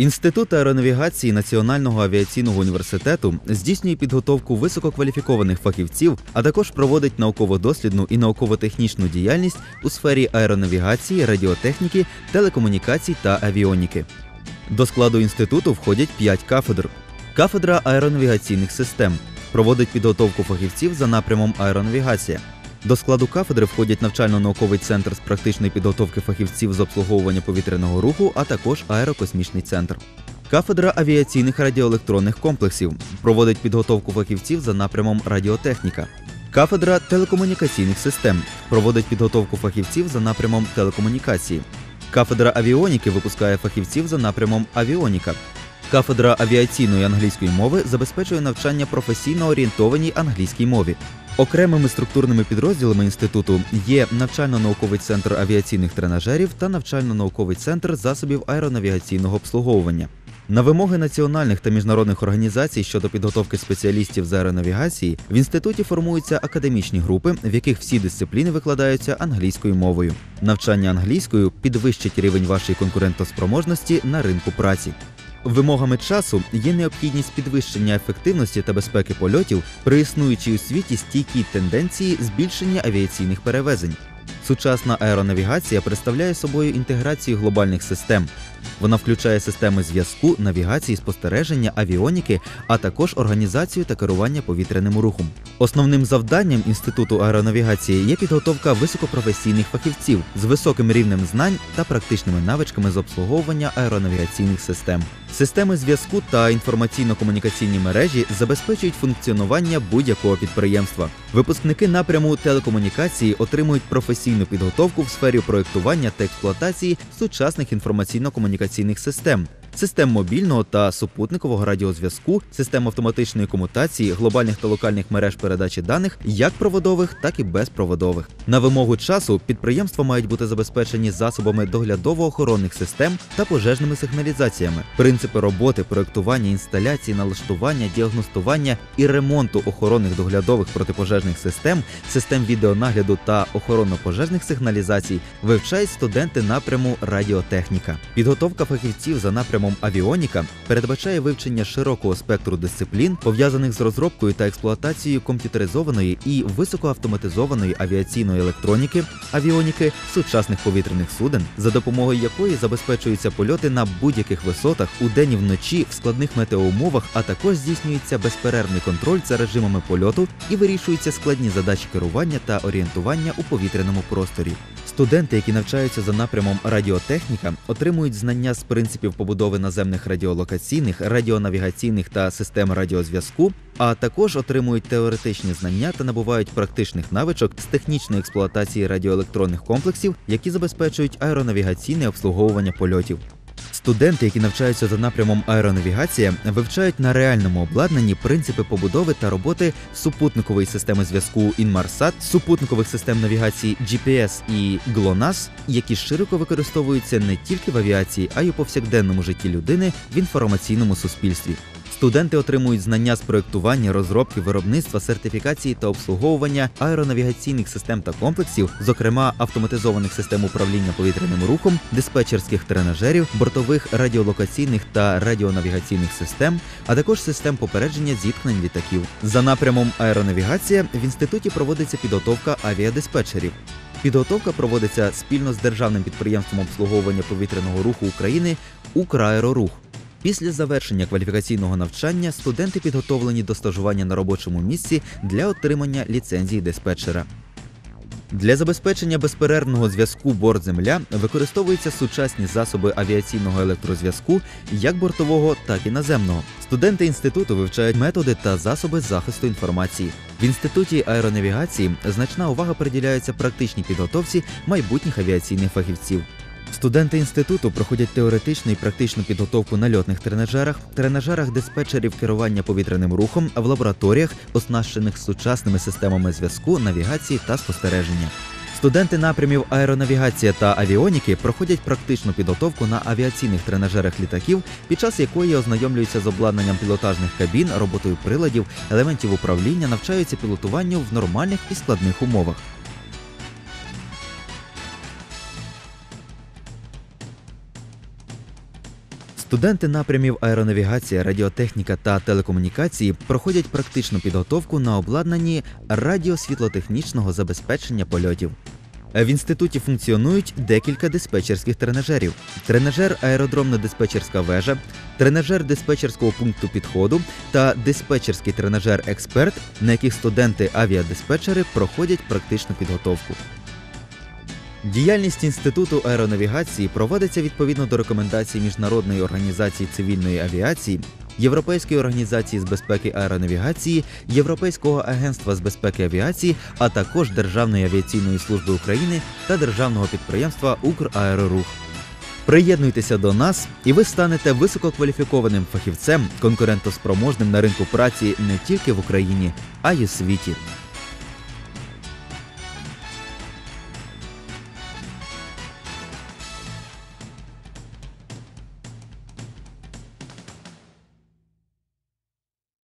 Інститут аеронавігації Національного авіаційного університету здійснює підготовку висококваліфікованих фахівців, а також проводить науково-дослідну і науково-технічну діяльність у сфері аеронавігації, радіотехніки, телекомунікацій та авіоніки. До складу інституту входять 5 кафедр. Кафедра аеронавігаційних систем проводить підготовку фахівців за напрямом аеронавігація. До складу кафедри входять навчально-науковий центр з практичної підготовки фахівців з обслуговування повітряного руху, а також аерокосмічний центр. Кафедра авіаційних радіоелектронних комплексів проводить підготовку фахівців за напрямом радіотехніка. Кафедра телекомунікаційних систем проводить підготовку фахівців за напрямом телекомунікації. Кафедра авіоніки випускає фахівців за напрямом авіоніка. Кафедра авіаційної англійської мови забезпечує навчання професійно орієнтованій англійській мові. Окремими структурними підрозділами інституту є навчально-науковий центр авіаційних тренажерів та навчально-науковий центр засобів аеронавігаційного обслуговування. На вимоги національних та міжнародних організацій щодо підготовки спеціалістів з аеронавігації в інституті формуються академічні групи, в яких всі дисципліни викладаються англійською мовою. Навчання англійською підвищить рівень вашої конкурентоспроможності на ринку праці. Вимогами часу є необхідність підвищення ефективності та безпеки польотів при існуючій у світі стійкій тенденції збільшення авіаційних перевезень. Сучасна аеронавігація представляє собою інтеграцію глобальних систем. Вона включає системи зв'язку, навігації, спостереження, авіоніки, а також організацію та керування повітряним рухом. Основним завданням інституту аеронавігації є підготовка високопрофесійних фахівців з високим рівнем знань та практичними навичками з обслуговування аеронавігаційних систем. Системи зв'язку та інформаційно-комунікаційні мережі забезпечують функціонування будь-якого підприємства. Випускники напряму телекомунікації отримують професійну підготовку в сфері проєктування та експлуатації сучасних інформаційно-комунікаційних систем. Систем мобільного та супутникового радіозв'язку, систем автоматичної комутації, глобальних та локальних мереж передачі даних, як проводових, так і безпроводових. На вимогу часу підприємства мають бути забезпечені засобами доглядово-охоронних систем та пожежними сигналізаціями. Принципи роботи, проектування, інсталяції, налаштування, діагностування і ремонту охоронних доглядових протипожежних систем, систем відеонагляду та охоронно-пожежних сигналізацій вивчають студенти напряму радіотехніка. Підготовка фахівців за напрямом авіоніка передбачає вивчення широкого спектру дисциплін, пов'язаних з розробкою та експлуатацією комп'ютеризованої і високоавтоматизованої авіаційної електроніки, авіоніки, сучасних повітряних суден, за допомогою якої забезпечуються польоти на будь-яких висотах у день і вночі в складних метеоумовах, а також здійснюється безперервний контроль за режимами польоту і вирішуються складні задачі керування та орієнтування у повітряному просторі. Студенти, які навчаються за напрямом радіотехніка, отримують знання з принципів побудови наземних радіолокаційних, радіонавігаційних та систем радіозв'язку, а також отримують теоретичні знання та набувають практичних навичок з технічної експлуатації радіоелектронних комплексів, які забезпечують аеронавігаційне обслуговування польотів. Студенти, які навчаються за напрямом аеронавігація, вивчають на реальному обладнанні принципи побудови та роботи супутникової системи зв'язку Інмарсат, супутникових систем навігації GPS і GLONASS, які широко використовуються не тільки в авіації, а й у повсякденному житті людини в інформаційному суспільстві. Студенти отримують знання з проєктування, розробки, виробництва, сертифікації та обслуговування аеронавігаційних систем та комплексів, зокрема автоматизованих систем управління повітряним рухом, диспетчерських тренажерів, бортових радіолокаційних та радіонавігаційних систем, а також систем попередження зіткнень літаків. За напрямом аеронавігація в інституті проводиться підготовка авіадиспетчерів. Підготовка проводиться спільно з державним підприємством обслуговування повітряного руху України «Украерорух». Після завершення кваліфікаційного навчання студенти підготовлені до стажування на робочому місці для отримання ліцензії диспетчера. Для забезпечення безперервного зв'язку борт-земля використовуються сучасні засоби авіаційного електрозв'язку як бортового, так і наземного. Студенти інституту вивчають методи та засоби захисту інформації. В інституті аеронавігації значна увага приділяється практичній підготовці майбутніх авіаційних фахівців. Студенти інституту проходять теоретичну і практичну підготовку на льотних тренажерах, тренажерах диспетчерів керування повітряним рухом, в лабораторіях, оснащених сучасними системами зв'язку, навігації та спостереження. Студенти напрямів аеронавігація та авіоніки проходять практичну підготовку на авіаційних тренажерах літаків, під час якої ознайомлюються з обладнанням пілотажних кабін, роботою приладів, елементів управління, навчаються пілотуванню в нормальних і складних умовах. Студенти напрямів аеронавігація, радіотехніка та телекомунікації проходять практичну підготовку на обладнанні радіосвітлотехнічного забезпечення польотів. В інституті функціонують декілька диспетчерських тренажерів: тренажер аеродромно-диспетчерська вежа, тренажер диспетчерського пункту підходу та диспетчерський тренажер Експерт, на яких студенти авіадиспетчери проходять практичну підготовку. Діяльність інституту аеронавігації проводиться відповідно до рекомендацій Міжнародної організації цивільної авіації, Європейської організації з безпеки аеронавігації, Європейського агентства з безпеки авіації, а також Державної авіаційної служби України та державного підприємства Украерорух. Приєднуйтеся до нас, і ви станете висококваліфікованим фахівцем, конкурентоспроможним на ринку праці не тільки в Україні, а й у світі.